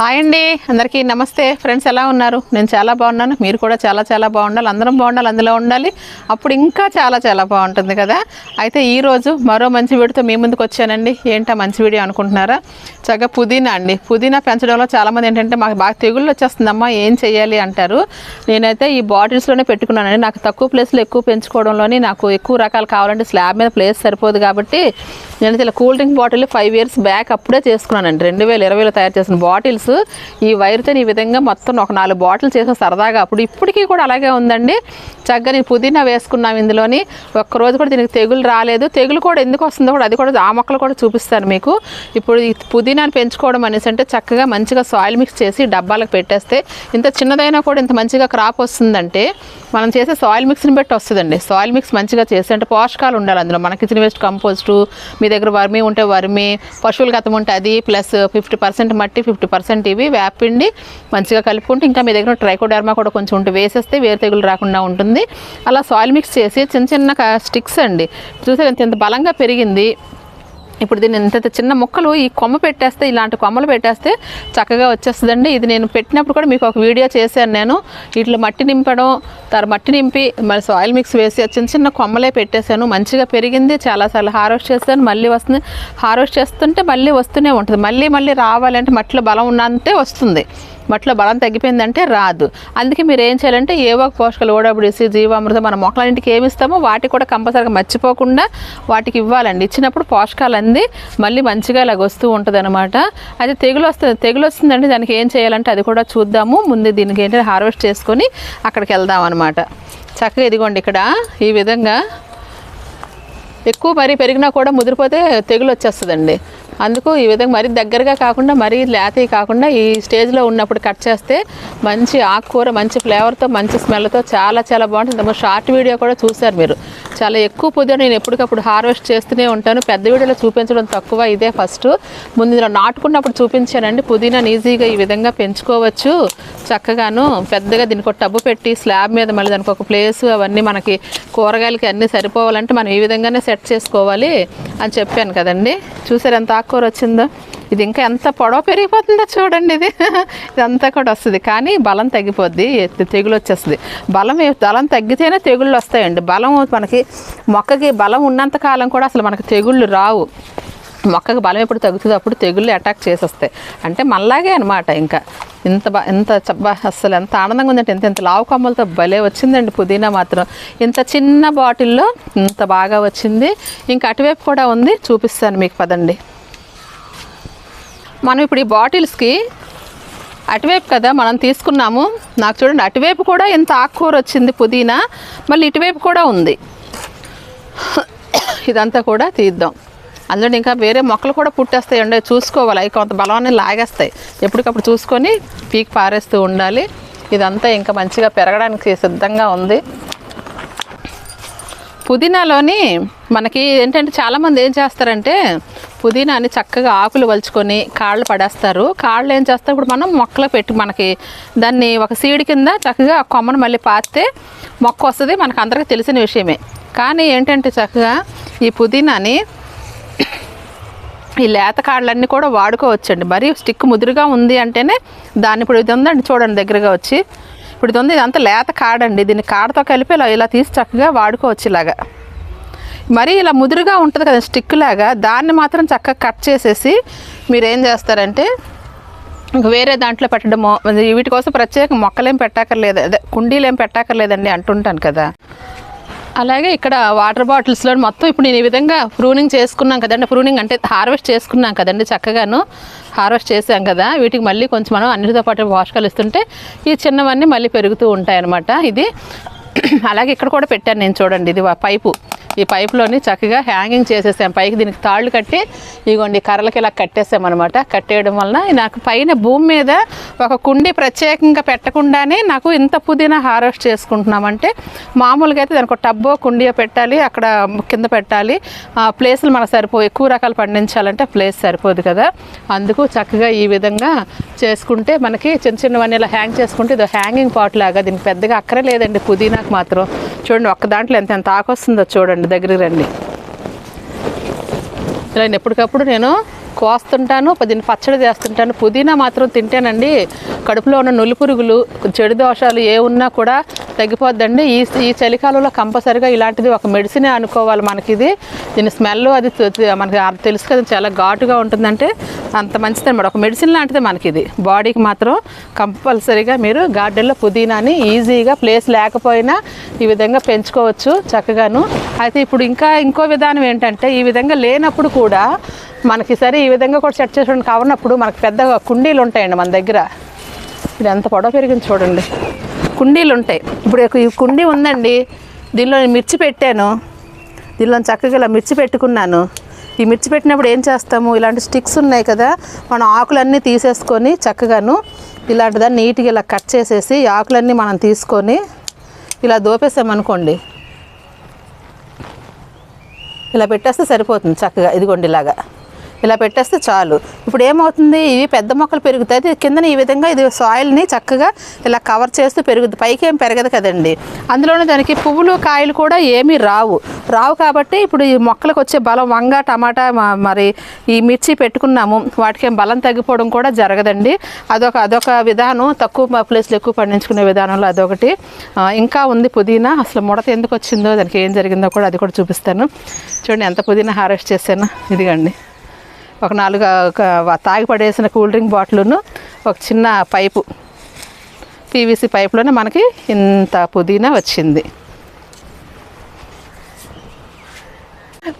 Hi అండి. అందరికీ నమస్తే. ఫ్రెండ్స్ ఎలా ఉన్నారు? నేను చాలా బాగున్నాను. మీరు కూడా చాలా చాలా బాగుండాలి. అందరం బాగుండాలి. అందులో ఉండాలి. అప్పుడు ఇంకా చాలా చాలా బాగుంటుంది కదా. అయితే ఈరోజు మరో మంచి వీడియోతో మీ ముందుకు వచ్చానండి. ఏంటా మంచి వీడియో అనుకుంటున్నారా? చక్కగా పుదీనా అండి. పుదీనా పెంచడంలో చాలామంది ఏంటంటే మాకు బాగా తెగుళ్ళు వచ్చేస్తుందమ్మా ఏం చేయాలి అంటారు. నేనైతే ఈ బాటిల్స్లోనే పెట్టుకున్నానండి. నాకు తక్కువ ప్లేస్లో ఎక్కువ పెంచుకోవడంలోని నాకు ఎక్కువ రకాలు కావాలంటే స్లాబ్ మీద ప్లేస్ సరిపోదు కాబట్టి నేను ఇలా cool drink bottle five years back అప్పుడే చేసుకున్నానండి. రెండు వేల ఇరవైలో తయారు చేసిన బాటిల్స్ ఈ వైర్తో ఈ విధంగా మొత్తం ఒక నాలుగు బాటిల్స్ చేసాం సరదాగా. అప్పుడు ఇప్పటికీ కూడా అలాగే ఉందండి. చక్కగా పుదీనా వేసుకున్నాం ఇందులోని. ఒక్కరోజు కూడా దీనికి తెగులు రాలేదు. తెగులు కూడా ఎందుకు వస్తుందో కూడా అది కూడా ఆ మొక్కలు కూడా చూపిస్తాను మీకు. ఇప్పుడు ఈ పుదీనాని పెంచుకోవడం అనేసి అంటే చక్కగా మంచిగా సాయిల్ మిక్స్ చేసి డబ్బాలకు పెట్టేస్తే ఇంత చిన్నదైనా కూడా ఇంత మంచిగా క్రాప్ వస్తుందంటే మనం చేసే సాయిల్ మిక్స్ని బట్టి వస్తుందండి. సాయిల్ మిక్స్ మంచిగా చేసి అంటే పోషకాలు ఉండాలి అందులో. మన కిచెన్ వేస్ట్ కంపోస్టు మీ దగ్గర వర్మి ఉంటే వర్మి పశువుల గతం ఉంటే అది ప్లస్ ఫిఫ్టీ పర్సెంట్ మట్టి ఫిఫ్టీ పర్సెంట్ ఇవి వేపిండి మంచిగా కలుపుకుంటే ఇంకా మీ దగ్గర ట్రైకోడర్మా కూడా కొంచెం ఉంటే వేసేస్తే వేరు తెగులు రాకుండా ఉంటుంది. అలా సాయిల్ మిక్స్ చేసి చిన్న చిన్న స్టిక్స్ అండి. చూసారు ఎంత ఎంత బలంగా పెరిగింది. ఇప్పుడు దీన్ని ఇంత చిన్న ముక్కలు ఈ కొమ్మ పెట్టేస్తే ఇలాంటి కొమ్మలు పెట్టేస్తే చక్కగా వచ్చేస్తుందండి. ఇది నేను పెట్టినప్పుడు కూడా మీకు ఒక వీడియో చేశాను నేను. వీటిలో మట్టి నింపడం తర్వాత మట్టి నింపి మరి సాయిల్ మిక్స్ వేసి చిన్న చిన్న కొమ్మలే పెట్టేశాను. మంచిగా పెరిగింది చాలాసార్లు హార్వెస్ట్ చేస్తాను మళ్ళీ వస్తుంది. హార్వెస్ట్ చేస్తుంటే మళ్ళీ వస్తూనే ఉంటుంది. మళ్ళీ మళ్ళీ రావాలంటే మట్టిలో బలం ఉన్నంతే వస్తుంది. మట్టిలో బలం తగ్గిపోయిందంటే రాదు. అందుకే మీరు ఏం చేయాలంటే ఏవో పోషకాలు ఓడబడిసి జీవామృతం మన మొక్కలన్నింటికి ఏమి ఇస్తామో వాటికి కూడా కంపల్సరీగా మర్చిపోకుండా వాటికి ఇవ్వాలండి. ఇచ్చినప్పుడు పోషకాలు అంది మళ్ళీ మంచిగా ఇలాగ వస్తూ ఉంటుంది అనమాట అయితే తెగులు వస్తుంది తెగులు వస్తుందంటే దానికి ఏం చేయాలంటే అది కూడా చూద్దాము. ముందు దీనికి ఏంటంటే హార్వెస్ట్ చేసుకొని అక్కడికి వెళ్దాం అనమాట చక్కగా ఇదిగోండి ఇక్కడ ఈ విధంగా ఎక్కువ మరీ పెరిగినా కూడా ముదిరిపోతే తెగులు వచ్చేస్తుందండి. అందుకు ఈ విధంగా మరీ దగ్గరగా కాకుండా మరీ లేతవి కాకుండా ఈ స్టేజ్లో ఉన్నప్పుడు కట్ చేస్తే మంచి ఆకుకూర మంచి ఫ్లేవర్తో మంచి స్మెల్తో చాలా చాలా బాగుంటుంది. మా షార్ట్ వీడియో కూడా చూశారు మీరు. చాలా ఎక్కువ పుదీనా నేను ఎప్పటికప్పుడు హార్వెస్ట్ చేస్తూనే ఉంటాను. పెద్ద వీడియోలో చూపించడం తక్కువ ఇదే ఫస్ట్. ముందు నాటుకున్నప్పుడు చూపించానండి. పుదీనాని ఈజీగా ఈ విధంగా పెంచుకోవచ్చు చక్కగాను. పెద్దగా దీనికి ఒక టబ్బు పెట్టి స్లాబ్ మీద మళ్ళీ దానికి ఒక ప్లేస్ అవన్నీ మనకి కూరగాయలకి అన్నీ సరిపోవాలంటే మనం ఈ విధంగానే సెట్ చేసుకోవాలి అని చెప్పాను కదండి. చూసారు ఎంత ఆకుకూర వచ్చిందో. ఇది ఇంకా ఎంత పొడవ పెరిగిపోతుందో చూడండి ఇది. ఇదంతా కూడా వస్తుంది. కానీ బలం తగ్గిపోద్ది. తెగులు వచ్చేస్తుంది. బలం బలం తగ్గితేనే తెగుళ్ళు వస్తాయండి. బలం మనకి మొక్కకి బలం ఉన్నంత కాలం కూడా అసలు మనకి తెగుళ్ళు రావు. మొక్కకి బలం ఎప్పుడు తగ్గుతుంది అప్పుడు తెగుళ్ళు అటాక్ చేసేస్తాయి. అంటే మళ్ళాగే అనమాట ఇంకా. ఇంత బా ఇంత చబ్బా అసలు ఎంత ఆనందంగా ఉందంటే ఎంత ఇంత లావు కొమ్మలతో భలే వచ్చిందండి పుదీనా మాత్రం. ఇంత చిన్న బాటిల్లో ఇంత బాగా వచ్చింది. ఇంకా అటువైపు కూడా ఉంది. చూపిస్తాను మీకు. పదండి. మనం ఇప్పుడు ఈ బాటిల్స్కి అటువైపు కదా మనం తీసుకున్నాము. నాకు చూడండి అటువైపు కూడా ఎంత ఆకుకూర వచ్చింది పుదీనా మళ్ళీ ఇటువైపు కూడా ఉంది. ఇదంతా కూడా తీద్దాం. అందులో ఇంకా వేరే మొక్కలు కూడా పుట్టేస్తాయి ఉండే చూసుకోవాలి. అవి కొంత బలవాన్ని లాగేస్తాయి. ఎప్పటికప్పుడు చూసుకొని పీక్ పారేస్తూ ఉండాలి. ఇదంతా ఇంకా మంచిగా పెరగడానికి సిద్ధంగా ఉంది. పుదీనాలోని మనకి ఏంటంటే చాలామంది ఏం చేస్తారంటే పుదీనాని చక్కగా ఆకులు వలుచుకొని కాళ్ళు పడేస్తారు. కాళ్ళు ఏం చేస్తారు? ఇప్పుడు మనం మొక్కలు పెట్టి మనకి దాన్ని ఒక సీడ్ కింద చక్కగా ఆ కొమ్మను మళ్ళీ పాతే మొక్క వస్తుంది మనకు అందరికీ తెలిసిన విషయమే. కానీ ఏంటంటే చక్కగా ఈ పుదీనాని ఈ లేత కాళ్ళన్నీ కూడా వాడుకోవచ్చండి. మరి స్టిక్ ముదురుగా ఉంది అంటేనే దాన్ని ఇప్పుడు ఇది ఉందండి చూడండి దగ్గరగా వచ్చి. ఇప్పుడు ఇది ఉంది ఇదంతా లేత కాడండి. దీన్ని కాడతో కలిపి ఇలా ఇలా తీసి చక్కగా వాడుకోవచ్చు ఇలాగా. మరి ఇలా ముదురుగా ఉంటుంది కదా స్టిక్ లాగా దాన్ని మాత్రం చక్కగా కట్ చేసేసి మీరు ఏం చేస్తారంటే వేరే దాంట్లో పెట్టడమో వీటి కోసం ప్రత్యేక మొక్కలేం పెట్టక్కర్లేదు అదే కుండీలు ఏం పెట్టక్కర్లేదండి అంటుంటాను కదా. అలాగే ఇక్కడ వాటర్ బాటిల్స్లో మొత్తం ఇప్పుడు నేను ఈ విధంగా ప్రూనింగ్ చేసుకున్నాం కదండి ప్రూనింగ్ అంటే హార్వెస్ట్ చేసుకున్నాం కదండి చక్కగాను హార్వెస్ట్ చేసాం కదా వీటికి మళ్ళీ కొంచెం మనం అన్నిటితో పాటు పోషకాలు ఇస్తుంటే ఈ చిన్నవన్నీ మళ్ళీ పెరుగుతూ ఉంటాయి అన్నమాట ఇది అలాగే ఇక్కడ కూడా పెట్టాను నేను చూడండి ఇది పైపు. ఈ పైపులోని చక్కగా హ్యాంగింగ్ చేసేసాం. పైకి దీనికి తాళ్ళు కట్టి ఇగోండి కర్రలకి ఇలా కట్టేసామన్నమాట. కట్టేయడం వలన నాకు పైన భూమి మీద ఒక కుండి ప్రత్యేకంగా పెట్టకుండానే నాకు ఇంత పుదీనా హార్వెస్ట్ చేసుకుంటున్నామంటే మామూలుగా అయితే దానికి ఒక టబ్బో కుండియో పెట్టాలి అక్కడ కింద పెట్టాలి. ఆ ప్లేసులు మనకు సరిపో ఎక్కువ రకాలు పండించాలంటే ప్లేస్ సరిపోదు కదా. అందుకు చక్కగా ఈ విధంగా చేసుకుంటే మనకి చిన్న చిన్నవన్నీ ఇలా హ్యాంగ్ చేసుకుంటే ఇది హ్యాంగింగ్ పాట్ లాగా దీనికి పెద్దగా అక్కరే లేదండి పుదీనాకు మాత్రం. చూడండి ఒక్క దాంట్లో ఎంత ఎంత ఆకొస్తుందో చూడండి. దగ్గరికి రండి. ఇలా ఎప్పటికప్పుడు నేను కోస్తుంటాను దీన్ని పచ్చడి చేస్తుంటాను. పుదీనా మాత్రం తింటేనండి. కడుపులో ఉన్న నులి పురుగులు చెడు దోషాలు ఏ ఉన్నా కూడా తగ్గిపోద్దండి. ఈ ఈ చలికాలంలో కంపల్సరిగా ఇలాంటిది ఒక మెడిసినే అనుకోవాలి మనకి ఇది దీని స్మెల్ అది మనకి తెలుసు కదా చాలా ఘాటుగా ఉంటుందంటే అంత మంచిది అనమాట ఒక మెడిసిన్ లాంటిది మనకి ఇది బాడీకి మాత్రం కంపల్సరీగా మీరు గార్డెన్లో పుదీనాని ఈజీగా ప్లేస్ లేకపోయినా ఈ విధంగా పెంచుకోవచ్చు చక్కగాను. అయితే ఇప్పుడు ఇంకా ఇంకో విధానం ఏంటంటే ఈ విధంగా లేనప్పుడు కూడా మనకి సరే ఈ విధంగా కూడా సెట్ చేసుకోవడం కావనప్పుడు మనకు పెద్ద కుండీలు ఉంటాయండి మన దగ్గర. ఇది ఎంత పొడవ పెరిగింది చూడండి. కుండీలు ఉంటాయి. ఇప్పుడు ఈ కుండీ ఉందండి. దీనిలో మిర్చి పెట్టాను. దీనిలో చక్కగా ఇలా మిర్చి పెట్టుకున్నాను. ఈ మిర్చి పెట్టినప్పుడు ఏం చేస్తాము? ఇలాంటి స్టిక్స్ ఉన్నాయి కదా. మనం ఆకులన్నీ తీసేసుకొని చక్కగాను ఇలాంటి దాన్ని నీట్గా ఇలా కట్ చేసేసి ఆకులన్నీ మనం తీసుకొని ఇలా దోపేసామనుకోండి ఇలా పెట్టేస్తే సరిపోతుంది చక్కగా. ఇదిగోండి ఇలాగా. ఇలా పెట్టేస్తే చాలు. ఇప్పుడు ఏమవుతుంది? ఇవి పెద్ద మొక్కలు పెరుగుతాయి. కిందన ఈ విధంగా ఇది సాయిల్ని చక్కగా ఇలా కవర్ చేస్తూ పెరుగుద్ది పైకి ఏం పెరగదు కదండి. అందులోనే దానికి పువ్వులు కాయలు కూడా ఏమీ రావు. రావు కాబట్టి ఇప్పుడు ఈ మొక్కలకు వచ్చే బలం వంగ టమాటా మరి ఈ మిర్చి పెట్టుకున్నాము. వాటికి ఏం బలం తగ్గిపోవడం కూడా జరగదండి. అదొక అదొక విధానం. తక్కువ ప్లేస్లో ఎక్కువ పండించుకునే విధానంలో అదొకటి. ఇంకా ఉంది పుదీనా. అసలు ముడత ఎందుకు వచ్చిందో దానికి ఏం జరిగిందో కూడా అది కూడా చూపిస్తాను. చూడండి ఎంత పుదీనా హారెస్ట్ చేశాను. ఇదిగండి. ఒక నాలుగు ఒక తాగి పడేసిన కూల్ డ్రింక్ బాటిల్ను ఒక చిన్న పైపు పీవీసీ పైపులోనే మనకి ఇంత పుదీనా వచ్చింది.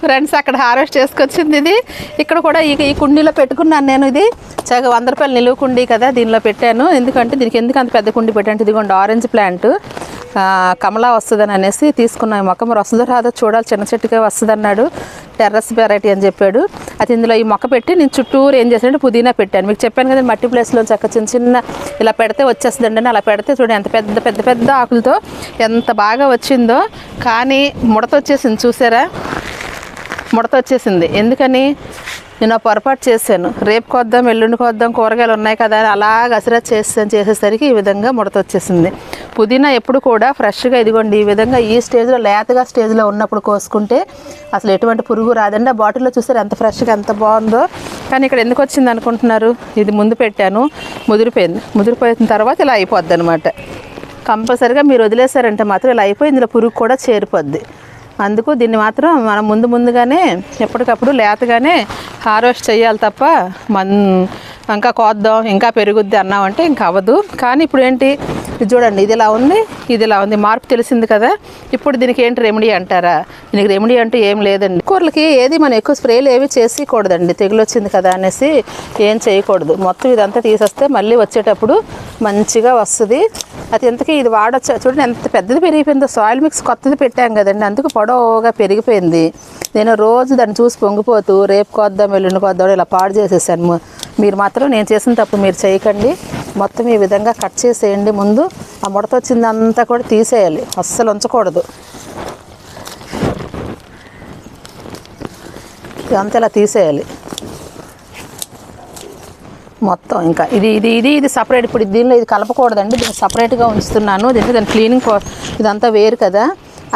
ఫ్రెండ్స్ అక్కడ హార్వెస్ట్ చేసుకొచ్చింది ఇది. ఇక్కడ కూడా ఈ ఈ కుండీలో పెట్టుకున్నాను నేను ఇది. చక్కగా వంద రూపాయలు నిలువ కుండీ కదా దీనిలో పెట్టాను. ఎందుకంటే దీనికి ఎందుకు అంత పెద్ద కుండీ పెట్టాను? ఇదిగోండి ఆరెంజ్ ప్లాంట్. కమలా వస్తుందని అనేసి తీసుకున్నాం మొక్క మరి వస్తుందో రాదో చూడాలి. చిన్న చెట్టుకే వస్తుంది అన్నాడు టెర్రస్ వెరైటీ అని చెప్పాడు. అది ఇందులో ఈ మొక్క పెట్టి నేను చుట్టూరు ఏం చేశానంటే పుదీనా పెట్టాను. మీకు చెప్పాను కదా మట్టి ప్లేస్లో చక్క చిన్న చిన్న ఇలా పెడితే వచ్చేస్తుందండి అని అలా పెడితే చూడండి ఎంత పెద్ద పెద్ద పెద్ద ఆకులతో ఎంత బాగా వచ్చిందో. కానీ ముడత వచ్చేసింది చూసారా? ముడత వచ్చేసింది. ఎందుకని? నేను ఆ పొరపాటు చేశాను. రేపు కొద్దాం ఎల్లుండి కొద్దాం కూరగాయలు ఉన్నాయి కదా అని అలా గసిరా చేసాను చేసేసరికి ఈ విధంగా ముడత వచ్చేసింది. పుదీనా ఎప్పుడు కూడా ఫ్రెష్గా ఇదిగోండి ఈ విధంగా ఈ స్టేజ్లో లేతగా స్టేజ్లో ఉన్నప్పుడు కోసుకుంటే అసలు ఎటువంటి పురుగు రాదండి. ఆ బాటిల్లో చూసారు ఎంత ఫ్రెష్గా ఎంత బాగుందో. కానీ ఇక్కడ ఎందుకు వచ్చింది అనుకుంటున్నారు? ఇది ముందు పెట్టాను ముదిరిపోయింది. ముదిరిపోయిన తర్వాత ఇలా అయిపోద్ది అనమాట కంపల్సరిగా మీరు వదిలేశారంటే మాత్రం ఇలా అయిపోయి ఇందులో పురుగు కూడా చేరిపోద్ది. అందుకు దీన్ని మాత్రం మనం ముందు ముందుగానే ఎప్పటికప్పుడు లేతగానే హార్వెస్ట్ చేయాలి తప్ప మన్ ఇంకా కోద్దాం ఇంకా పెరుగుద్ది అన్నామంటే ఇంకా అవ్వదు. కానీ ఇప్పుడు ఏంటి? ఇది చూడండి ఇది ఇలా ఉంది ఇది ఇలా ఉంది. మార్పు తెలిసింది కదా. ఇప్పుడు దీనికి ఏంటి రెమెడీ అంటారా? దీనికి రెమెడీ అంటూ ఏం లేదండి. కూరలకి ఏది మనం ఎక్కువ స్ప్రేలు ఏవి చేసేయకూడదండి. తెగులు వచ్చింది కదా అనేసి ఏం చేయకూడదు. మొత్తం ఇదంతా తీసేస్తే మళ్ళీ వచ్చేటప్పుడు మంచిగా వస్తుంది. అది ఇంతకీ ఇది వాడచ్చు? చూడండి ఎంత పెద్దది పెరిగిపోయిందో. సాయిల్ మిక్స్ కొత్తది పెట్టాం కదండి. అందుకు పొడవుగా పెరిగిపోయింది. నేను రోజు దాన్ని చూసి పొంగిపోతూ రేపు కొద్దాం ఎల్లుండి కొద్దాం ఇలా పాడు చేసేసాను. మీరు మాత్రం నేను చేసిన తప్పు మీరు చేయకండి. మొత్తం ఈ విధంగా కట్ చేసేయండి. ముందు ఆ ముడత వచ్చిందంతా కూడా తీసేయాలి. అస్సలు ఉంచకూడదు. ఇదంతా ఇలా తీసేయాలి. మొత్తం ఇంకా. ఇది ఇది ఇది ఇది సపరేట్ ఇప్పుడు దీనిలో ఇది కలపకూడదండి. దీన్ని సపరేట్గా ఉంచుతున్నాను. దీంట్లో దాని క్లీనింగ్ ఇదంతా వేరు కదా.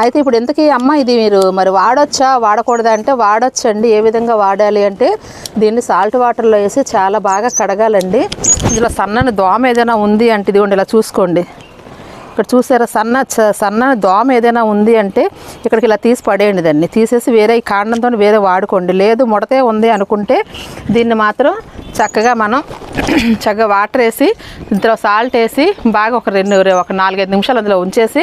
అయితే ఇప్పుడు ఎంతకీ అమ్మ ఇది మీరు మరి వాడొచ్చా? వాడకూడదా అంటే వాడొచ్చండి. ఏ విధంగా వాడాలి అంటే దీన్ని సాల్ట్ వాటర్లో వేసి చాలా బాగా కడగాలండి. ఇందులో సన్నని దోమ ఏదైనా ఉంది అంటే ఇదిగోండి ఇలా చూసుకోండి. ఇక్కడ చూసారా సన్న చ- సన్న దోమ ఏదైనా ఉంది అంటే ఇక్కడికి ఇలా తీసి పడేయండి దాన్ని. తీసేసి వేరే ఈ కాండంతో వేరే వాడుకోండి. లేదు ముడతే ఉంది అనుకుంటే దీన్ని మాత్రం చక్కగా మనం చక్కగా వాటర్ వేసి ఇందులో సాల్ట్ వేసి బాగా ఒక రెండు ఒక నాలుగైదు నిమిషాలు అందులో ఉంచేసి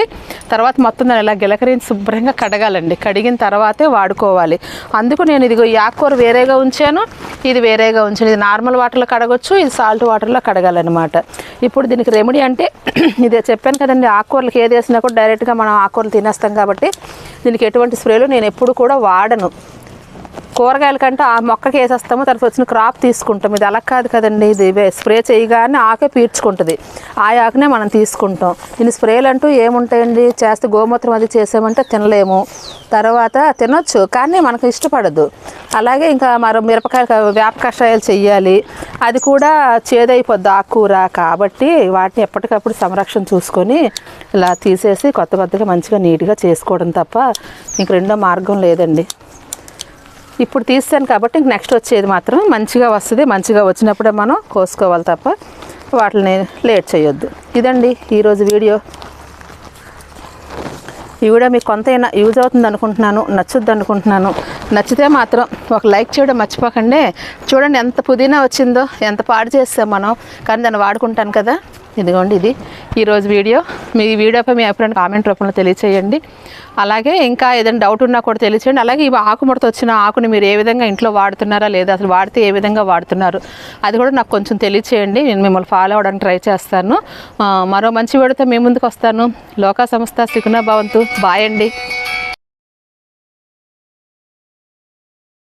తర్వాత మొత్తం దాన్ని ఇలా గిలకరించి శుభ్రంగా కడగాలండి. కడిగిన తర్వాతే వాడుకోవాలి. అందుకు నేను ఇదిగో ఈ ఆకుకూర వేరేగా ఉంచాను ఇది వేరేగా ఉంచాను. ఇది నార్మల్ వాటర్లో కడగొచ్చు ఇది సాల్ట్ వాటర్లో కడగాలన్నమాట. ఇప్పుడు దీనికి రెమెడీ అంటే ఇదే చెప్పాను కదండి ఆకుకూరలకు ఏది వేసినా కూడా డైరెక్ట్గా మనం ఆకుకూరలు తినేస్తాం కాబట్టి దీనికి ఎటువంటి స్ప్రేలు నేను ఎప్పుడు కూడా వాడను. కూరగాయల కంటే ఆ మొక్కకి వేసేస్తాము తర్వాత వచ్చిన క్రాప్ తీసుకుంటాం. ఇది అలా కాదు కదండి ఇది స్ప్రే చేయగానే ఆకే పీల్చుకుంటుంది ఆ ఆకునే మనం తీసుకుంటాం. దీని స్ప్రేలు అంటూ ఏముంటాయండి? చేస్తే గోమూత్రం అది చేసామంటే తినలేము. తర్వాత తినొచ్చు కానీ మనకు ఇష్టపడదు. అలాగే ఇంకా మరో మిరపకాయ వేప కషాయాలు చెయ్యాలి. అది కూడా చేదైపోద్ది ఆకుకూర. కాబట్టి వాటిని ఎప్పటికప్పుడు సంరక్షణ చూసుకొని ఇలా తీసేసి కొత్త కొత్తగా మంచిగా నీట్గా చేసుకోవడం తప్ప ఇంక రెండో మార్గం లేదండి. ఇప్పుడు తీస్తాను కాబట్టి ఇంక నెక్స్ట్ వచ్చేది మాత్రం మంచిగా వస్తుంది మంచిగా వచ్చినప్పుడే మనం కోసుకోవాలి తప్ప వాటిని లేట్ చేయొద్దు. ఇదండి ఈరోజు వీడియో. ఈ వీడియో మీకు కొంతైనా యూజ్ అవుతుంది అనుకుంటున్నాను నచ్చుద్ది అనుకుంటున్నాను. నచ్చితే మాత్రం ఒక లైక్ చేయడం మర్చిపోకండి. చూడండి ఎంత పుదీనా వచ్చిందో ఎంత పాడు చేస్తాం మనం. కానీ దాన్ని వాడుకుంటాను కదా. ఇదిగోండి ఇది. ఈరోజు వీడియో. మీ వీడియోపై మీ అభిప్రాయం కామెంట్ రూపంలో తెలియచేయండి. అలాగే ఇంకా ఏదైనా డౌట్ ఉన్నా కూడా తెలియచేయండి. అలాగే ఈ ఆకుముడత వచ్చిన ఆకుని మీరు ఏ విధంగా ఇంట్లో వాడుతున్నారా లేదా అసలు వాడితే ఏ విధంగా వాడుతున్నారు? అది కూడా నాకు కొంచెం తెలియచేయండి. నేను మిమ్మల్ని ఫాలో అవ్వడానికి ట్రై చేస్తాను. మరో మంచి వీడియోతో మీ ముందుకు వస్తాను. లోకా సంస్థ సుఖనా భవంతు. బాయ్ అండి.